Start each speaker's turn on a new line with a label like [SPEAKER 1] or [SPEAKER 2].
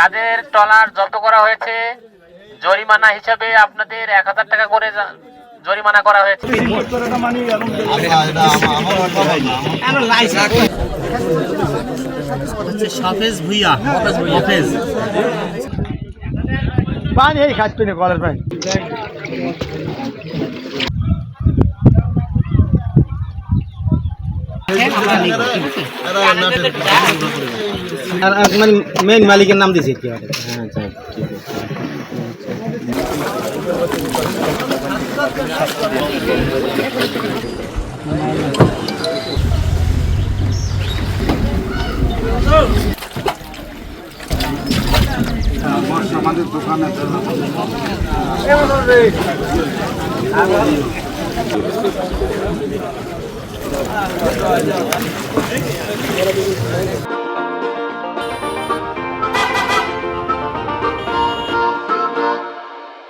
[SPEAKER 1] তাদের ট্রলার জব্দ করা হয়েছে। জরিমানা হিসাবে আপনাদের এক হাজার টাকা করে জরিমানা করা হয়েছে।
[SPEAKER 2] পানি খাচ্ছি না কলের পানি মানে মেন মালিকের নাম দিয়েছে কি? হ্যাঁ আচ্ছা ঠিক আছে।
[SPEAKER 1] ¡Vamos! Gracias.